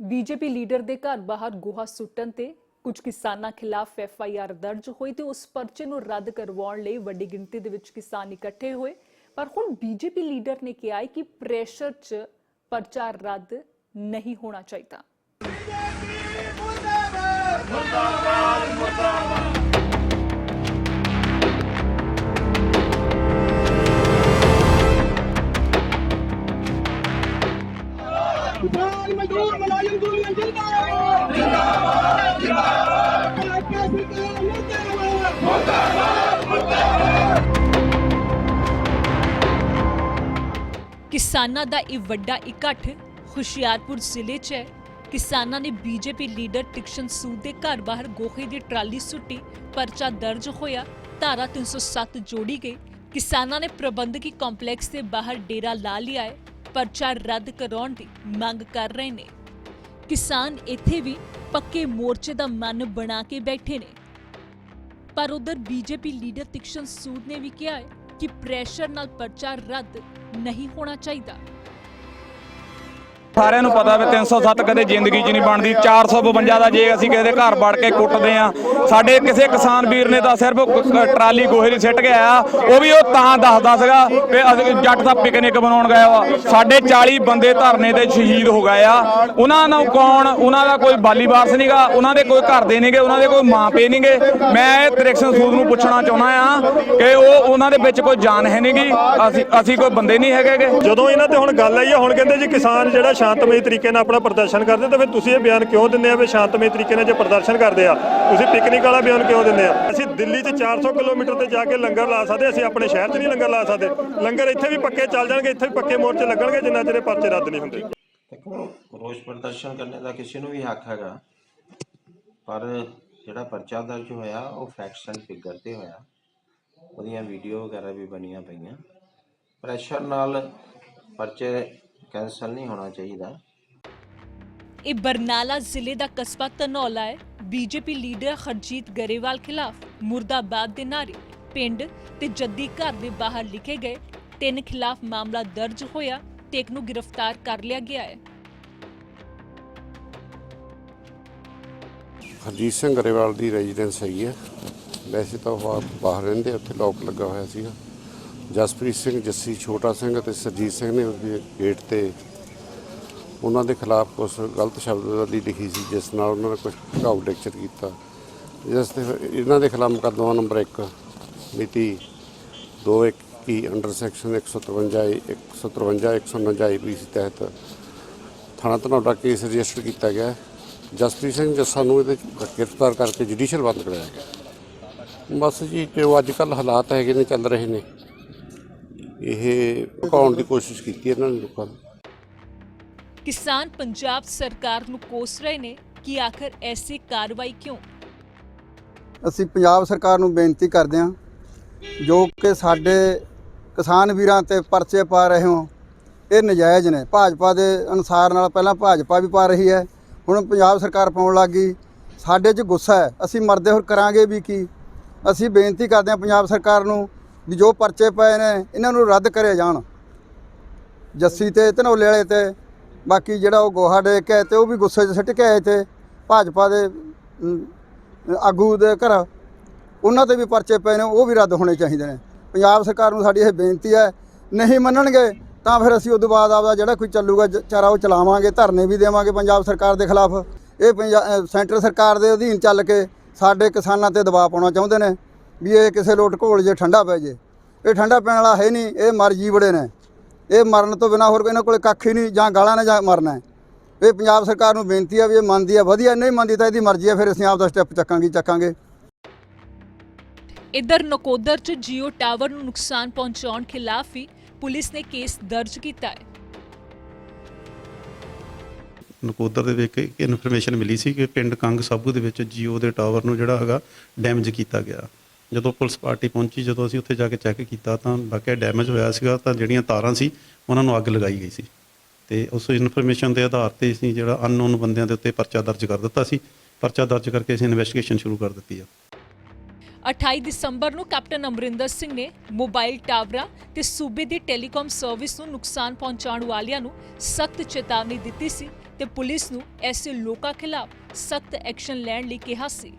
BJP leader ਦੇ ਘਰ ਬਾਹਰ ਗੋਹਾ ਸੁੱਟਣ ਤੇ ਕੁਝ ਕਿਸਾਨਾਂ ਖਿਲਾਫ ਐਫ ਆਈ ਆਰ ਦਰਜ ਹੋਈ ਤੇ ਉਸ ਪਰਚੇ ਨੂੰ ਰੱਦ ਕਰਵਾਉਣ ਲਈ ਵੱਡੀ ਗਿਣਤੀ ਦੇ ਵਿੱਚ ਕਿਸਾਨ ਇਕੱਠੇ ਹੋਏ। ਪਰ ਹੁਣ ਬੀਜੇਪੀ ਲੀਡਰ ਨੇ ਕਿਹਾ ਹੈ ਕਿ ਪ੍ਰੈਸ਼ਰ 'ਚ ਪਰਚਾ ਰੱਦ ਨਹੀਂ ਹੋਣਾ ਚਾਹੀਦਾ। ਕਿਸਾਨ ਮਜ਼ਦੂਰ ਮੁਲਾਜ਼ਮ ਯੂਨੀਅਨ ਜਿੰਦਾਬਾਦ। ਜਿੰਦਾਬਾਦ ਜਿੰਦਾਬਾਦ ਮੁਰਦਾਬਾਦ ਕਿਸਾਨਾਂ ਦਾ ਇਹ ਵੱਡਾ ਇਕੱਠ ਹੁਸ਼ਿਆਰਪੁਰ ਜ਼ਿਲ੍ਹੇ 'ਚ ਹੈ। ਕਿਸਾਨਾਂ ਨੇ ਬੀਜੇਪੀ ਲੀਡਰ ਟਿਕਸ਼ਨ ਸੂਦ ਦੇ ਘਰ ਬਾਹਰ ਗੋਹੇ ਦੀ ਟਰਾਲੀ ਸੁੱਟੀ, ਪਰਚਾ ਦਰਜ ਹੋਇਆ, ਧਾਰਾ 307 ਜੋੜੀ ਗਈ। ਕਿਸਾਨਾਂ ਨੇ ਪ੍ਰਬੰਧਕੀ ਕੰਪਲੈਕਸ ਦੇ ਬਾਹਰ ਡੇਰਾ ਲਾ ਲਿਆ ਹੈ। ਪਰਚਾ ਰੱਦ ਕਰਾਉਣ ਦੀ ਮੰਗ ਕਰ ਰਹੇ ਨੇ। ਕਿਸਾਨ ਇੱਥੇ ਵੀ ਪੱਕੇ ਮੋਰਚੇ ਦਾ ਮਨ ਬਣਾ ਕੇ ਬੈਠੇ ਨੇ। ਪਰ ਉਧਰ ਬੀਜੇਪੀ ਲੀਡਰ ਤਿਕਸ਼ਨ ਸੂਦ ਨੇ ਵੀ ਕਿਹਾ ਹੈ ਕਿ ਪ੍ਰੈਸ਼ਰ ਨਾਲ ਪਰਚਾ ਰੱਦ ਨਹੀਂ ਹੋਣਾ ਚਾਹੀਦਾ। ਸਾਰਿਆਂ ਨੂੰ ਪਤਾ ਵੀ 307 ਕਦੇ ਜ਼ਿੰਦਗੀ 'ਚ ਨਹੀਂ ਬਣਦੀ। 452 ਦਾ ਜੇ ਅਸੀਂ ਕਿਸੇ ਦੇ ਘਰ ਵੜ ਕੇ ਕੁੱਟਦੇ ਆ ਸਾਡੇ ਕਿਸੇ ਕਿਸਾਨ ਵੀਰ ਨੇ ਤਾਂ ਸਿਰਫ ਟਰਾਲੀ ਗੋਹੇ ਦੀ ਸਿੱਟ ਕੇ ਆਇਆ। ਉਹ ਵੀ ਉਹ ਤਾਂ ਦੱਸਦਾ ਸੀਗਾ ਵੀ ਜੱਟ ਦਾ ਪਿਕਨਿਕ ਬਣਾਉਣ ਗਏ ਵਾ ਸਾਡੇ 40 ਬੰਦੇ ਧਰਨੇ ਤੇ ਸ਼ਹੀਦ ਹੋ ਗਏ ਆ। ਉਹਨਾਂ ਨੂੰ ਕੌਣ? ਉਹਨਾਂ ਦਾ ਕੋਈ ਬਾਲੀ ਵਾਰਸ ਨਹੀਂਗਾ ਉਹਨਾਂ ਦੇ ਕੋਈ ਘਰ ਦੇ ਨਹੀਂਗੇ ਉਹਨਾਂ ਦੇ ਕੋਈ ਮਾਂ ਪੇ ਨਹੀਂਗੇ ਮੈਂ ਤ੍ਰਿਕਸ਼ਨ ਸੂਦ ਨੂੰ ਪੁੱਛਣਾ ਚਾਹੁੰਦਾ ਆ ਕਿ ਉਹ ਉਹਨਾਂ ਦੇ ਵਿੱਚ ਕੋਈ ਜਾਨ ਹੈ ਨਹੀਂਗੀ ਅਸੀਂ ਅਸੀਂ ਕੋਈ ਬੰਦੇ ਨਹੀਂ ਹੈਗੇਗੇ ਜਦੋਂ ਇਹਨਾਂ ਤੇ ਹੁਣ ਗੱਲ ਆਈ ਆ, ਹੁਣ ਕਹਿੰਦੇ ਜੀ ਕਿਸਾਨ ਜਿਹੜਾ ਸ਼ਾਂਤਮਈ ਤਰੀਕੇ ਨਾਲ ਆਪਣਾ ਪ੍ਰਦਰਸ਼ਨ ਕਰਦੇ ਤਾਂ ਫਿਰ ਤੁਸੀਂ ਇਹ ਬਿਆਨ ਕਿਉਂ ਦਿੰਦੇ ਆ ਵੀ ਸ਼ਾਂਤਮਈ ਤਰੀਕੇ ਨਾਲ ਜੇ ਪ੍ਰਦਰਸ਼ਨ ਕਰਦੇ ਆ? ਤੁਸੀਂ ਪਿਕਨਿਕ ਵਾਲਾ ਬਿਆਨ ਕਿਉਂ ਦਿੰਦੇ ਆ? ਅਸੀਂ ਦਿੱਲੀ 'ਚ 400 ਕਿਲੋਮੀਟਰ ਤੇ ਜਾ ਕੇ ਲੰਗਰ ਲਾ ਸਕਦੇ ਅਸੀਂ ਆਪਣੇ ਸ਼ਹਿਰ 'ਚ ਨਹੀਂ ਲੰਗਰ ਲਾ ਸਕਦੇ। ਲੰਗਰ ਇੱਥੇ ਵੀ ਪੱਕੇ ਚੱਲ ਜਾਣਗੇ, ਇੱਥੇ ਵੀ ਪੱਕੇ ਮੋਰਚੇ ਲੱਗਣਗੇ, ਜਿੰਨਾ ਚਿਰ ਇਹ ਪਰਚੇ ਰੱਦ ਨਹੀਂ ਹੁੰਦੇ। ਦੇਖੋ, ਰੋਸ ਪ੍ਰਦਰਸ਼ਨ ਕਰਨ ਦਾ ਕਿਸੇ ਨੂੰ ਵੀ ਹੱਕ ਹੈਗਾ, ਪਰ ਜਿਹੜਾ ਪਰਚਾ ਦਰਜ ਹੋਇਆ, ਉਹ ਫੈਕਟਸ ਐਂਡ ਫਿਗਰ ਤੇ ਹੋਇਆ। ਉਹਦੀਆਂ ਵੀਡੀਓ ਵਗੈਰਾ ਵੀ ਬਣੀਆਂ ਪਈਆਂ। ਪ੍ਰੈਸ਼ਰ ਨਾਲ ਪਰਚੇ ਕੈਂਸਲ ਨਹੀਂ ਹੋਣਾ ਚਾਹੀਦਾ। ਇਹ ਬਰਨਾਲਾ ਜ਼ਿਲ੍ਹੇ ਦਾ ਕਸਬਾ ਧਨੌਲਾ ਹੈ। ਬੀਜੇਪੀ ਲੀਡਰ ਹਰਜੀਤ ਗਰੇਵਾਲ ਖਿਲਾਫ ਮੁਰਦਾਬਾਦ ਦੇ ਨਾਰੇ ਪਿੰਡ ਤੇ ਜੱਦੀ ਘਰ ਦੇ ਬਾਹਰ ਲਿਖੇ ਗਏ ਤਿੰਨ ਖਿਲਾਫ ਮਾਮਲਾ ਦਰਜ ਹੋਇਆ ਤੇ ਇੱਕ ਨੂੰ ਗ੍ਰਿਫਤਾਰ ਕਰ ਲਿਆ ਗਿਆ ਹੈ। ਹਰਜੀਤ ਸਿੰਘ ਗਰੇਵਾਲ ਦੀ ਰੈਜ਼ੀਡੈਂਸ ਹੈਗੀ ਹੈ। ਵੈਸੇ ਤਾਂ ਉਹ ਬਾਹਰ ਰਹਿੰਦੇ ਉੱਥੇ ਲੋਕ ਲੱਗਾ ਹੋਇਆ ਸੀਗਾ। ਜਸਪ੍ਰੀਤ ਸਿੰਘ, ਜੱਸੀ ਛੋਟਾ ਸਿੰਘ ਅਤੇ ਸਰਜੀਤ ਸਿੰਘ ਨੇ ਉਹਦੇ ਗੇਟ ਤੇ ਉਹਨਾਂ ਦੇ ਖਿਲਾਫ ਕੁਝ ਗਲਤ ਸ਼ਬਦਾਵਲੀ ਲਿਖੀ ਸੀ, ਜਿਸ ਨਾਲ ਉਹਨਾਂ ਨੇ ਕੁਝ ਘਾਉ ਲੈਕਚਰ ਕੀਤਾ। ਜਿਸ ਤੇ ਇਹਨਾਂ ਦੇ ਖਿਲਾਫ ਮੁਕੱਦਮਾ ਨੰਬਰ 1 ਮਿਤੀ 221 ਅੰਡਰ ਸੈਕਸ਼ਨ 153 153 149 ਆਈਪੀਸੀ ਤਹਿਤ ਥਾਣਾ ਧਨੌਲਾ ਕੇਸ ਰਜਿਸਟਰ ਕੀਤਾ ਗਿਆ। ਜਸਪ੍ਰੀਤ ਸਿੰਘ ਜੱਸਾ ਨੂੰ ਇਹਦੇ 'ਚ ਗ੍ਰਿਫਤਾਰ ਕਰਕੇ ਜੁਡੀਸ਼ੀਅਲ ਬੰਦ ਕਰਾਇਆ ਗਿਆ। ਬਸ ਜੀ, ਜੋ ਅੱਜ ਕੱਲ ਹਾਲਾਤ ਹੈਗੇ ਨੇ, ਚੱਲ ਰਹੇ ਨੇ ਇਹ ਭਕਾਉਣ ਦੀ ਕੋਸ਼ਿਸ਼ ਕੀਤੀ ਇਹਨਾਂ ਨੇ ਲੋਕਾਂ ਨੂੰ। ਕਿਸਾਨ ਪੰਜਾਬ ਸਰਕਾਰ ਨੂੰ ਕੋਸ ਰਹੇ ਨੇ ਕਿ ਆਖਰ ਐਸੀ ਕਾਰਵਾਈ ਕਿਉਂ? ਅਸੀਂ ਪੰਜਾਬ ਸਰਕਾਰ ਨੂੰ ਬੇਨਤੀ ਕਰਦੇ ਹਾਂ ਜੋ ਕਿ ਸਾਡੇ ਕਿਸਾਨ ਵੀਰਾਂ ਤੇ ਪਰਚੇ ਪਾ ਰਹੇ ਹੋ ਇਹ ਨਜਾਇਜ਼ ਨੇ। ਭਾਜਪਾ ਦੇ ਅਨੁਸਾਰ ਨਾਲ ਪਹਿਲਾਂ ਭਾਜਪਾ ਵੀ ਪਾ ਰਹੀ ਹੈ ਹੁਣ ਪੰਜਾਬ ਸਰਕਾਰ ਪਾਉਣ ਲੱਗੀ ਸਾਡੇ 'ਚ ਗੁੱਸਾ ਹੈ ਅਸੀਂ ਮਰਦੇ ਹੋਰ ਕਰਾਂਗੇ ਵੀ ਕੀ? ਅਸੀਂ ਬੇਨਤੀ ਕਰਦੇ ਹਾਂ ਪੰਜਾਬ ਸਰਕਾਰ ਨੂੰ ਵੀ ਜੋ ਪਰਚੇ ਪਏ ਨੇ, ਇਹਨਾਂ ਨੂੰ ਰੱਦ ਕਰੇ ਜਾਣ। ਜੱਸੀ ਤੇ, ਧਨੋਲੇ ਵਾਲੇ ਤੇ, ਬਾਕੀ ਜਿਹੜਾ ਉਹ ਗੋਹਾ ਡੇ ਕੇ ਆਏ ਤੇ ਉਹ ਵੀ ਗੁੱਸੇ 'ਚ ਸਿੱਟ ਕੇ ਆਏ ਤੇ ਭਾਜਪਾ ਦੇ ਆਗੂ ਦੇ ਘਰ। ਉਹਨਾਂ ਤੇ ਵੀ ਪਰਚੇ ਪਏ ਨੇ, ਉਹ ਵੀ ਰੱਦ ਹੋਣੇ ਚਾਹੀਦੇ ਨੇ। ਪੰਜਾਬ ਸਰਕਾਰ ਨੂੰ ਸਾਡੀ ਇਹ ਬੇਨਤੀ ਹੈ, ਨਹੀਂ ਮੰਨਣਗੇ, ਤਾਂ ਫਿਰ ਅਸੀਂ ਉਦੋਂ ਬਾਅਦ ਆਪਦਾ ਜਿਹੜਾ ਕੋਈ ਚੱਲੂਗਾ ਚਾਰਾ ਉਹ ਚਲਾਵਾਂਗੇ, ਧਰਨੇ ਵੀ ਦੇਵਾਂਗੇ ਪੰਜਾਬ ਸਰਕਾਰ ਦੇ ਖਿਲਾਫ। ਇਹ ਪੰਜਾ- ਸੈਂਟਰ ਸਰਕਾਰ ਦੇ ਅਧੀਨ ਚੱਲ ਕੇ ਸਾਡੇ ਕਿਸਾਨਾਂ ਤੇ ਦਬਾਅ ਪਾਉਣਾ ਚਾਹੁੰਦੇ ਨੇ। ਵੀ ਇਹ ਕਿਸੇ ਲੋਟ ਘੋਲ ਜੇ ਠੰਡਾ ਪੈ ਜੇ। ਇਹ ਠੰਡਾ ਪੈਣ ਵਾਲਾ ਹੈ ਨਹੀਂ ਇਹ ਮਰ ਜੀ ਬੜੇ ਨੇ। ਇਹ ਮਰਨ ਤੋਂ ਬਿਨਾ ਹੋਰ ਇਹਨਾਂ ਕੋਲੇ ਕੱਖ ਹੀ ਨਹੀਂ ਜਾਂ ਗਾਲਾਂ ਨੇ ਜਾਂ ਮਰਨਾ ਹੈ। ਇਹ ਪੰਜਾਬ ਸਰਕਾਰ ਨੂੰ ਬੇਨਤੀ ਹੈ ਵੀ ਇਹ ਮੰਨਦੀ ਹੈ ਵਧੀਆ ਨਹੀਂ ਮੰਨਦੀ ਤਾਂ ਇਹਦੀ ਮਰਜ਼ੀ ਹੈ ਫਿਰ ਅਸੀਂ ਆਪ ਦਾ ਸਟੈਪ ਚੱਕਾਂਗੇ ਹੀ ਚੱਕਾਂਗੇ। ਇਧਰ ਨਕੋਦਰ 'ਚ ਜੀਓ ਟਾਵਰ ਨੂੰ ਨੁਕਸਾਨ ਪਹੁੰਚਾਉਣ ਖਿਲਾਫ ਵੀ ਪੁਲਿਸ ਨੇ ਕੇਸ ਦਰਜ ਕੀਤਾ ਹੈ। ਨਕੋਦਰ ਦੇ ਵਿੱਚ ਇੱਕ ਇਨਫੋਰਮੇਸ਼ਨ ਮਿਲੀ ਸੀ ਕਿ ਪਿੰਡ ਕੰਗ ਸਾਬੂ ਦੇ ਵਿੱਚ ਜੀਓ ਦੇ ਟਾਵਰ ਨੂੰ ਜਿਹੜਾ ਹੈਗਾ ਡੈਮੇਜ ਕੀਤਾ ਗਿਆ। ਜਦੋਂ ਪੁਲਿਸ ਪਾਰਟੀ ਪਹੁੰਚੀ, ਜਦੋਂ ਅਸੀਂ ਉੱਥੇ ਜਾ ਕੇ ਚੈੱਕ ਕੀਤਾ ਤਾਂ ਵਾਕਿਆ ਡੈਮੇਜ ਹੋਇਆ ਸੀਗਾ ਤਾਂ ਜਿਹੜੀਆਂ ਤਾਰਾਂ ਸੀ, ਉਹਨਾਂ ਨੂੰ ਅੱਗ ਲਗਾਈ ਗਈ ਸੀ। ਤੇ ਉਸ ਇਨਫੋਰਮੇਸ਼ਨ ਦੇ ਆਧਾਰ ਤੇ ਅਸੀਂ ਜਿਹੜਾ ਅਨਨੋਨ ਬੰਦਿਆਂ ਦੇ ਉੱਤੇ ਪਰਚਾ ਦਰਜ ਕਰ ਦਿੱਤਾ ਸੀ। ਪਰਚਾ ਦਰਜ ਕਰਕੇ ਅਸੀਂ ਇਨਵੈਸਟੀਗੇਸ਼ਨ ਸ਼ੁਰੂ ਕਰ ਦਿੱਤੀ ਆ। 28 ਦਸੰਬਰ ਨੂੰ ਕੈਪਟਨ ਅਮਰਿੰਦਰ ਸਿੰਘ ਨੇ ਮੋਬਾਈਲ ਟਾਵਰਾਂ ਤੇ ਸੂਬੇ ਦੀ ਟੈਲੀਕਾਮ ਸਰਵਿਸ ਨੂੰ ਨੁਕਸਾਨ ਪਹੁੰਚਾਉਣ ਵਾਲਿਆਂ ਨੂੰ ਸਖਤ ਚੇਤਾਵਨੀ ਦਿੱਤੀ ਸੀ ਤੇ ਪੁਲਿਸ ਨੂੰ ਐਸੇ ਲੋਕਾਂ ਖਿਲਾਫ ਸਖਤ ਐਕਸ਼ਨ ਲੈਣ ਲਈ ਕਿਹਾ ਸੀ।